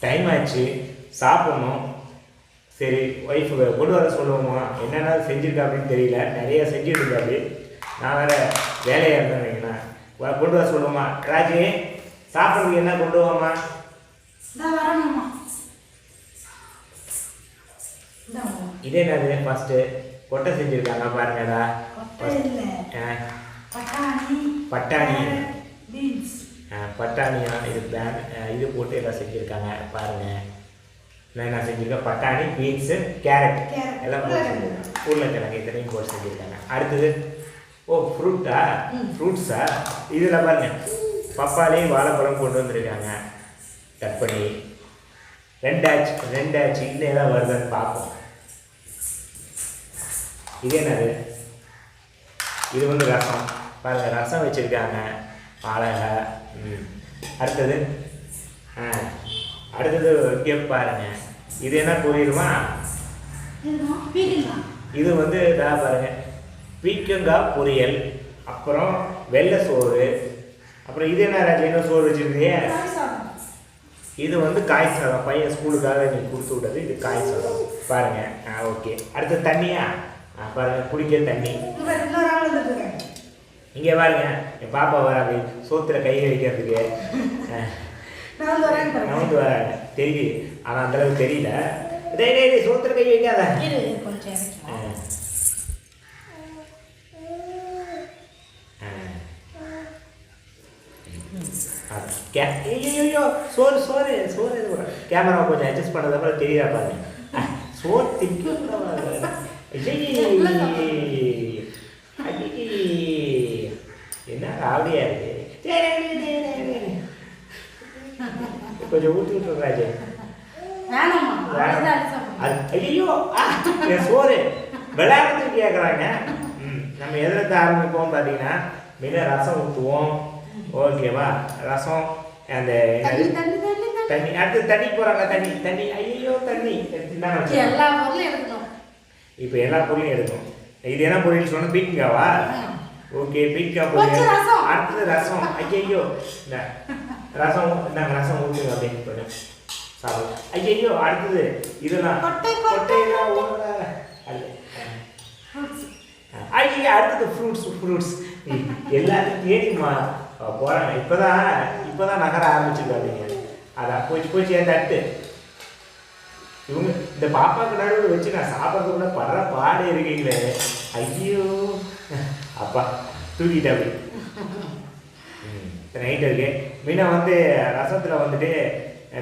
Time ஆச்சு சாப்பிடணும். சரி ஒய்ஃபு கொண்டு வர சொல்லுவோமா? என்னென்ன செஞ்சுருக்கா அப்படின்னு தெரியல. நிறைய இருக்காரு நான் வேற வேலையாக இருந்தேன் வைங்களா வ- கொண்டு வர சொல்லுவோமா? ராஜி சாப்பிட்றதுக்கு என்ன கொண்டு வாமா. இதே என்னது? ஃபஸ்ட்டு கொட்டை செஞ்சுருக்காங்க பாருங்கடா. பட்டாணி. பட்டாணி. பீன்ஸ். பட்டாணியா? இது பேன் இது போட்டு எல்லாம் செஞ்சுருக்காங்க. பாருங்கள் நான் என்ன செஞ்சுருக்கேன்? பட்டாணி பீன்ஸு கேரட் எல்லாம் போட்டு. செஞ்சுருக்காங்க உருளைக்கிழங்கு இத்தனையும் போட்டு செஞ்சுருக்காங்க. அடுத்தது ஓ ஃப்ரூட்டா. ஃப்ரூட்ஸா இதில் பாருங்க. பப்பாளி வாழைப்பழம் கொண்டு வந்திருக்காங்க. கட் பண்ணி. ரெண்டாச்சு ரெண்டாச்சு. இன்னும் ஏதாவது வருதான்னு பார்ப்போம். இது என்னது? இது வந்து ரசம். பாருங்க ரசம் வச்சுருக்காங்க. வாழகை ம். அடுத்தது? ஆ. அடுத்தது இங்கே பாருங்க. இது என்ன பீக்கங்காய் இது வந்து இதா பாருங்க. பீக்கங்காய் பொரியல். அப்புறம் வெள்ளை சோறு. அப்புறம் இது என்ன ராஜா? என்ன சோறு வச்சுருந்தீங்க? இது வந்து காய் சாதம். பையன் ஸ்கூலுக்காக நீ கொடுத்து விட்டது. இது காய் சாதம். பாருங்க. ஆ ஓகே. அடுத்து தண்ணியா? ஆ பாருங்க. குடிக்க தண்ணி இங்க இன்னொரு ஆள் வந்துருக்காங்க இங்கே பாருங்க என் பாப்பா வராது. சோத்துல கை வைக்கிறதுக்கு நவுந்து வராங்க தெரியுது. ஆனால் அந்த அளவுக்கு தெரியல. டேய் டேய் சோத்துல கை வைக்காத. ஐயோ சோறு சோறு சோறு இது கேமரா கொஞ்சம் அட்ஜஸ்ட் பண்ணதப்பறம் தெரியுதா பாருங்க. சோறு திங்க என்ன ராவடியா இருக்கு டேய், டேய், டேய், டேய், டேய், டேய். கொஞ்சம் ஊற்றி விட்டுறாஜே ஐயோ சோறு விளையாடுறதுக்கு கேட்குறாங்க ம் நம்ம எதிர்த்து ஆரம்பிப்போம் பார்த்தீங்கன்னா முன்ன ரசம் ஊற்றுவோம் ஓகேவா ரசம் அந்த தண்ணி அடுத்து தண்ணி போகிறாங்க தண்ணி தண்ணி ஐயோ தண்ணி. எல்லா பொருளும் எடுக்கணும் இப்போ எல்லா பொருளையும் எடுக்கும் இது என்ன பொரியல் சொன்ன பீக்கங்காவா ஓகே பொரியல் ரசம். அடுத்தது ரசம் ஐயோ இந்த ரசம் நாங்கள் ரசம் ஊற்றுங்க அப்படின்னு சாப்பிடு ஐயோ அடுத்தது இதெல்லாம் கொட்டை, கொட்டை. கொட்டையெல்லாம் ஐயா அடுத்தது ஃப்ரூட்ஸ் ஃப்ரூட்ஸ் எல்லாத்தையும் தேடிமா போகிறாங்க இப்போ தான் இப்போ தான் நகர ஆரம்பிச்சிருக்காங்க அதான் போச்சு போச்சு என் தட்டு இவங்க இந்த பாப்பாக்கு நடுவில் வச்சு நான் சாப்பிட்றது கூட படுற பாடு இருக்கீங்களே ஐயோ அப்பா தூக்கிட்டா அப்படி நைட் இருக்கு. மீனா வந்து ரசத்தில் வந்துட்டு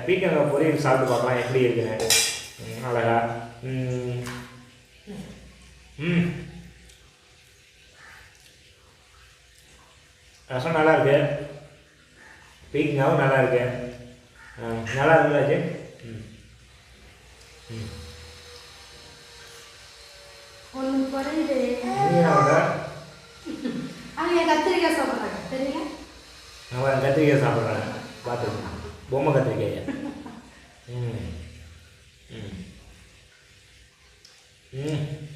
பீக்கங்காய் பொரியல் சாப்பிட்டு பார்க்கலாம் எப்படி இருக்குன்னு. ம், அழகா. ம். ரசம் நல்லா இருக்கு. பீக்கங்காவும் நல்லா இருக்கு. நல்லா இருக்குல்ல அஜய் ம். ம். ஒன்று குறையுது நீ என்ன பண்ணுற அவங்க கத்திரிக்காய் சாப்பிட்றாங்க. தெரியல அவன் கத்திரிக்காய் சாப்பிட்றாங்க பார்த்துருக்கேன் பொம்மை கத்திரிக்காய். ம். ம். ம்.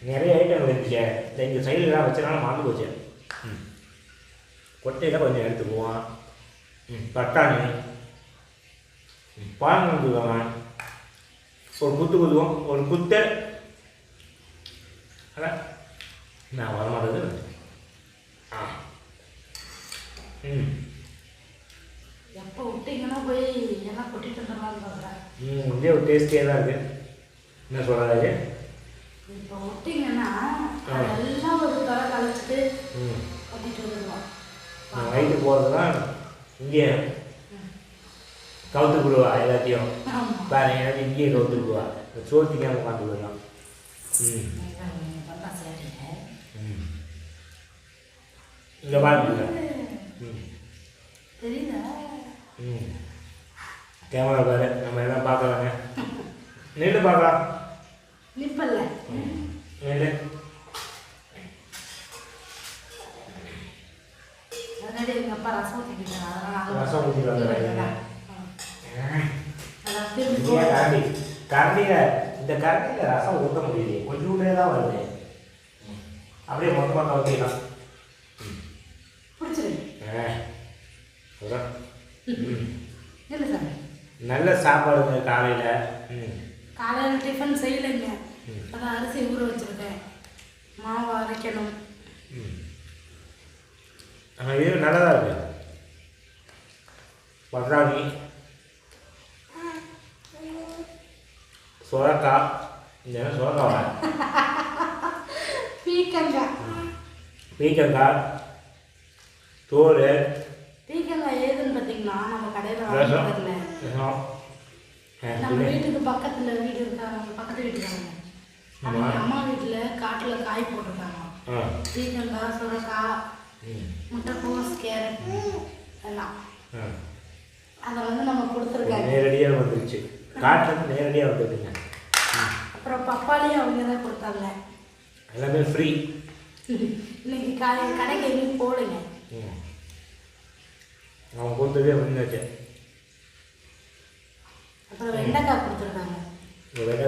நிறைய ஐட்டம் இருந்துச்சு இந்த இங்கே சைடுலாம் வச்சனால மறந்து போச்சு. ம். கொட்டையில் கொஞ்சம் எடுத்துக்குவோம். ம். பட்டாணி. ம். பால் ஒரு குத்து குத்துவோம். ஒரு குத்து. அதான். நான் வரமாட்டேது ஆ. ம். எப்போ விட்டீங்கன்னா போய் எல்லாம் கொட்டிட்டு வந்துடலாம்னு பார்க்குறேன். ம் இதே ஒரு டேஸ்டியாக தான் இருக்குது என்ன சொல்கிறாரு இப்போ விட்டீங்கன்னா ஆ. அதெல்லாம் ஒரு தலை கொட்டிட்டு வந்துடுவோம் போகிறதுலாம் இங்கே கவுத்து விடுவா எல்லாத்தையும். பாருங்க எனக்கு இங்கேயே கவுத்து விடுவா சோத்திக்காம உட்காந்து விடலாம் ம் பண்ணா சரிங்க ம் இங்கே பாருங்க ம் கேமரா பாரு நம்ம எல்லாம் பார்க்கலாங்க நின்று பார்க்கலாம். நிப்பல்ல. நின்று ரசம் கரண்டி? கரண்டியில் இந்த கரண்டியில் ரசம் ஊற்ற முடியலையே. கொஞ்சோண்டே தான் வருது. அப்படியே மொத்தமாக ஊற்றிக்கலாம் பிடிச்சிரு ஆ அதான் ம் இல்லை சார் நல்ல சாப்பாடுங்க காலையில். காலையில் டிஃபன் செய்யலைங்க. அதான் அரிசி ஊற வச்சுருக்கேன். மாவு அரைக்கணும். ஆனால் இது நல்லதாக இருக்கு. பட்டாணி சுரக்காய் இந்த சுரக்காவா? பீக்கங்காய். பீக்கங்காய். தோல் பீக்கங்காய் ஏதுன்னு பார்த்தீங்கன்னா நம்ம கடையில் நம்ம. வீட்டுக்கு பக்கத்துல வீடு இருக்காங்க பக்கத்து வீட்டுக்காரங்க. அவங்க. அம்மா வீட்டுல காட்டுல காய் போட்டிருக்காங்க. பீக்கங்காய் சுரக்காய் முட்டைக்கோஸ் கேரட் எல்லாம். அதை வந்து நம்ம கொடுத்துருக்காங்க. நேரடியாக வந்துருச்சு. காட்டுலேருந்து நேரடியாக வந்துருக்குங்க ம். அப்புறம் பப்பாளியும் அவங்க தான் கொடுத்தாங்க. எல்லாமே ஃப்ரீ இன்னைக்கு காய் கடைக்கு எங்கேயும் போகலைங்க. அவன் கொடுத்ததே வந்துச்சு அப்புறம் வெண்டைக்காய் கொடுத்துருக்காங்க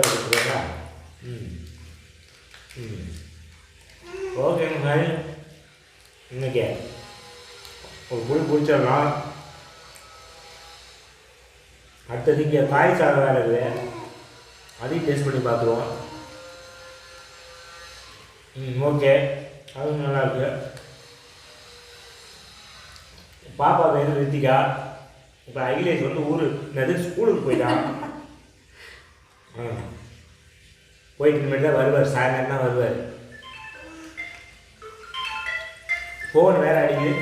கொடுக்குறதா ம். ம். ஓகேங்க மாதிரி இன்னைக்கு. ஒரு புளி பிடிச்சிடலாம் அடுத்தது இங்கே காய் சாதம் வேறு இருக்குது அதையும் டேஸ்ட் பண்ணி பார்த்துருவோம். ம் ஓகே அதுவும் நல்லா இருக்கு. பாப்பா பேர் ரித்திகா இப்போ அகிலேஷ் வந்து ஊர் என்னது ஸ்கூலுக்கு போயிட்டான் ஆ போயிட்டு இனிமேல் தான் வருவார் சாயங்காலம் தான் வருவார். ஃபோன் வேற அடிக்குது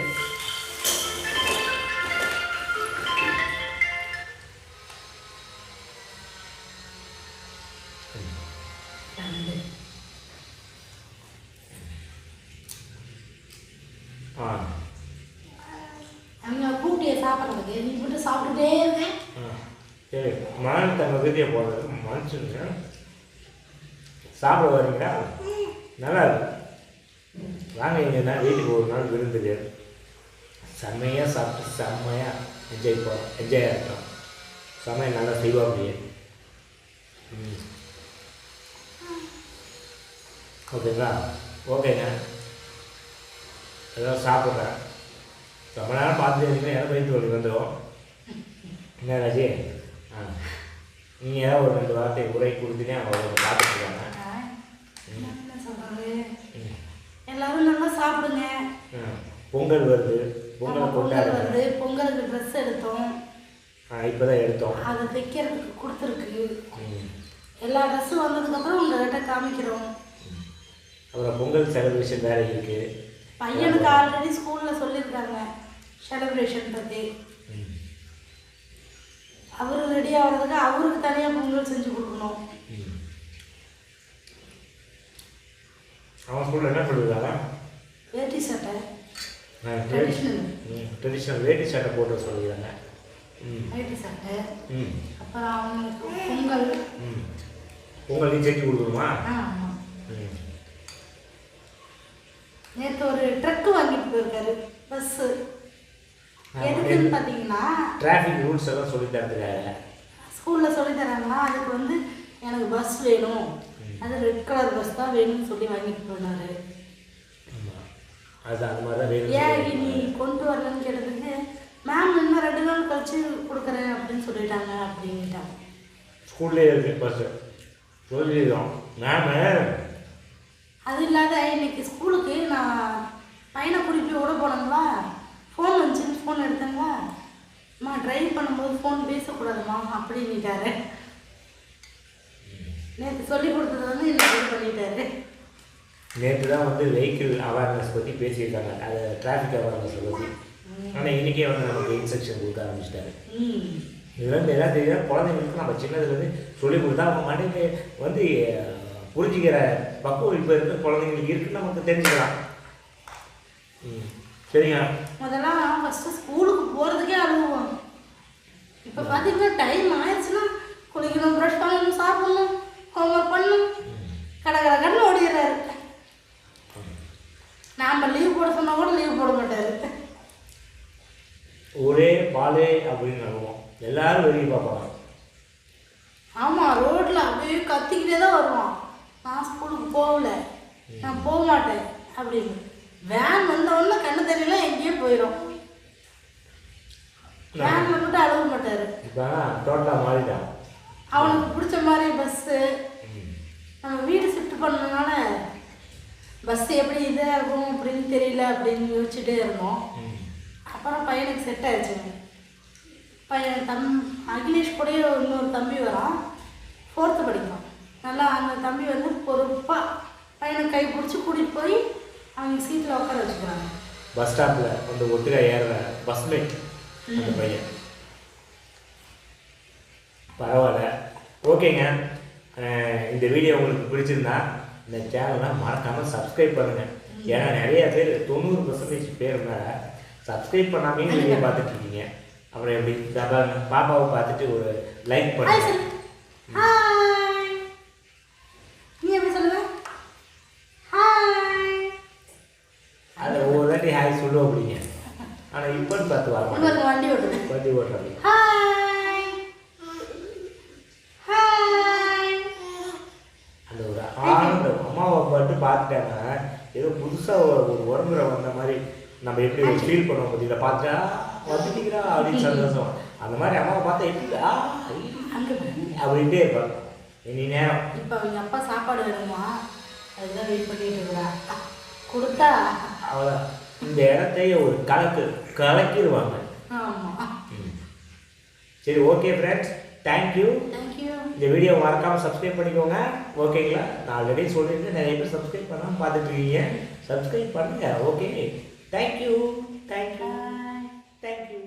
அவங்க கூட்டிய நீ மட்டும் சாப்பிட்டுட்டே இருக்கேன் சரி மகன் தங்க விதியை போடுறது மனுஷனுங்க சாப்பிட வரீங்களா? நல்லா இருக்கும் வாங்க இங்கன்னா வீட்டுக்கு ஒரு நாள் விருந்துக்கு செம்மையாக சாப்பிட்டு செம்மையாக என்ஜாய் போகிறோம் என்ஜாய் ஆகட்டும் சமையல் நல்லா செய்வோம் அப்படியே. ம். ஓகேங்களா? ஓகேங்க. ஏதோ சாப்பிட்றேன். ரொம்ப நேரம் பார்த்துட்டு இருக்கீங்க எனக்கு வயிற்று வலி வந்துடும் என்ன ராஜி? ஆ. நீங்கள் ஏதாவது ஒரு ரெண்டு வார்த்தை உரை கொடுத்தீங்க அவங்க ம். எல்லாரும் நல்லா சாப்பிடுங்க. பொங்கல் வருது. பொங்கலை கொண்டாடுங்க. வருது. பொங்கலுக்கு ட்ரெஸ் எடுத்தோம். ஆ இப்போ தான் எடுத்தோம். அதை தைக்கிறதுக்கு கொடுத்துருக்கு. எல்லா ட்ரெஸ்ஸும் வந்ததுக்கப்புறம் உங்கள்கிட்ட காமிக்கிறோம். அப்புறம் பொங்கல் செலிப்ரேஷன் வேறு இருக்குது பையனுக்கு ஆல்ரெடி ஸ்கூலில் சொல்லியிருக்காங்க. செலிப்ரேஷன் பற்றி அவர் ரெடி ஆகிறதுக்கு அவருக்கு தனியாக பொங்கல் செஞ்சு கொடுக்கணும். அவன் ஸ்கூலில் என்ன சொல்லியிருக்காங்க வேட்டி சட்டை. ட்ரெடிஷ்னல் ட்ரெடிஷ்னல் வேட்டி சட்டை போட்டு சொல்லியிருக்காங்க ம். வேட்டி சட்டை. அப்புறம் அவங்களுக்கு பொங்கல். பொங்கல் நீ செஞ்சு கொடுக்கணுமா? நேற்று ஒரு ட்ரக்கு வாங்கிட்டு போயிருக்காரு. பஸ்ஸு. எதுக்குன்னு பார்த்தீங்கன்னா டிராஃபிக் ரூல்ஸ் எல்லாம் சொல்லி தரதுக்காக ஸ்கூலில் சொல்லி தராங்களா அதுக்கு வந்து எனக்கு பஸ் வேணும். அது ரெட் கலர் பஸ் தான் வேணும்னு சொல்லி வாங்கிட்டு போனாரு. அது அந்த மாதிரி தான் வேணும் ஏன் நீ கொண்டு வரலன்னு கேட்டதுக்கு மேம் இன்னும் ரெண்டு நாள் கழிச்சு கொடுக்குறேன் அப்படின்னு சொல்லிட்டாங்க அப்படின்ட்டாங்க. ஸ்கூல்லே இருக்கு பஸ்ஸு சொல்லிடுறோம் மேமு அது இல்லாத இன்னைக்கு ஸ்கூலுக்கு நான் பையனை கூட்டிட்டு விட போனேங்களா ஃபோன் வந்துச்சுன்னு ஃபோன் எடுத்தேங்களா அம்மா ட்ரைவ் பண்ணும்போது ஃபோன் பேசக்கூடாதும்மா அப்படின்னுட்டாரு. நேற்று சொல்லி கொடுத்தது வந்து இன்னைக்கு பண்ணிட்டாரு. நேற்று தான் வந்து வெஹிக்கிள் அவேர்னஸ் பற்றி பேசியிருக்காங்க. அது டிராஃபிக் அவேர்னஸ் பற்றி ஆனால் இன்றைக்கே வந்து நமக்கு இன்ஸ்ட்ரக்ஷன் கொடுக்க ஆரம்பிச்சிட்டாரு. ம். இதுலேருந்து எல்லாம் தெரியும் குழந்தைங்களுக்கு நம்ம சின்னதுலேருந்து சொல்லி கொடுத்தா அவங்க மனைவி வந்து புரிஞ்சுக்கிற பக்குவம் இப்போ இருக்க குழந்தைங்களுக்கு இருக்குன்னு நமக்கு தெரிஞ்சுக்கலாம். ம். சரிங்க முதல்லாம் ஃபஸ்ட்டு ஸ்கூலுக்கு போகிறதுக்கே அழுவோம் இப்போ பார்த்தீங்கன்னா டைம் ஆயிடுச்சுன்னா குளிக்கணும் ப்ரஷ் பண்ணணும் சாப்பிடணும் ஹோம்ஒர்க் பண்ணணும். கடை கடை கடன்னு ஓடிடுறாரு. நாம் லீவ் போட சொன்னால் கூட லீவ் போட மாட்டாரு. ஒரே பாலே அப்படின்னு நம்புவோம் எல்லாரும் வெளியே பார்ப்பாங்க. ஆமாம் ரோட்டில் அப்படியே கத்திக்கிட்டே தான் வருவான் நான் ஸ்கூலுக்கு போகல. நான் போக மாட்டேன் அப்படின்னு. வேன் வந்த உடனே கண்ணு தெரியல எங்கேயோ போயிடும் வேன்ல மட்டும் அழுக மாட்டாரு. டோட்டலாக மாறிட்டான். அவனுக்கு பிடிச்ச மாதிரி பஸ்ஸு நம்ம வீடு ஷிஃப்ட் பண்ணனால பஸ் எப்படி இதாகும் அப்படின்னு தெரியல அப்படின்னு யோசிச்சுட்டே இருந்தோம். அப்புறம் பையனுக்கு செட் ஆயிடுச்சுங்க பையன் தம் அகிலேஷ் கூடயே இன்னொரு தம்பி வரான். ஃபோர்த்து படிக்கிறான். நல்லா அந்த தம்பி வந்து பொறுப்பாக பையனை கை பிடிச்சி கூட்டிகிட்டு போய் அவங்க சீட்டில் உட்கார வச்சுக்கிறாங்க. பஸ் ஸ்டாப்பில் வந்து ஒட்டுக்கா ஏறுற பஸ்மேட் அந்த பையன். பரவாயில்ல. ஓகேங்க இந்த வீடியோ உங்களுக்கு பிடிச்சிருந்தா இந்த சேனலை மறக்காமல் சப்ஸ்கிரைப் பண்ணுங்கள் ஏன்னா நிறைய பேர் தொண்ணூறு பர்சன்டேஜ் பேர் மேலே சப்ஸ்கிரைப் பண்ணாமே வீடியோ பார்த்துட்டு இருக்கீங்க. அப்புறம் எப்படி? பாப்பாவை பார்த்துட்டு ஒரு லைக் பண்ணுங்க சொல்லு ஹாய் நீ எப்படி சொல்லுவ ஹாய் அதை ஒவ்வொரு வாட்டி ஹாய் சொல்லுவோம் அப்படிங்க ஆனால் இப்போன்னு பார்த்து வர மாட்டேன் இன்னொரு வண்டி ஓட்டுது வண்டி ஓட்டுறது ஹாய் ஹாய் அந்த ஒரு ஆனந்தம் அம்மாவை மட்டும் பார்த்துட்டாங்க ஏதோ புதுசாக ஒரு உடம்புல வந்த மாதிரி நம்ம எப்படி ஒரு ஃபீல் பண்ணுவோம் பார்த்தீங்களா பார்த்தா வந்துட்டீங்களா அப்படின்னு சந்தோஷம் அந்த மாதிரி அம்மாவை பார்த்தா எப்படி ஆ, அப்படின்ட்டே இருப்பாங்க. இனி நேரம். இப்போ அவங்க அப்பா சாப்பாடு வேணுமா? அதுதான் வெயிட் பண்ணிட்டு இருக்கிறா கொடுத்தா? அவ்வளோ இந்த இடத்தையே ஒரு கலக்கு கலக்கிடுவாங்க. ஆமாம். சரி ஓகே ஃப்ரெண்ட்ஸ் தேங்க்யூ இந்த வீடியோ மறக்காமல் சப்ஸ்கிரைப் பண்ணிக்கோங்க. ஓகேங்களா நான் ஆல்ரெடி சொல்லியிருக்கேன் நிறைய பேர் சப்ஸ்கிரைப் பண்ணாமல் பார்த்துட்டு இருக்கீங்க சப்ஸ்கிரைப் பண்ணுங்க ஓகே தேங்க்யூ தேங்க்யூ தேங்க்யூ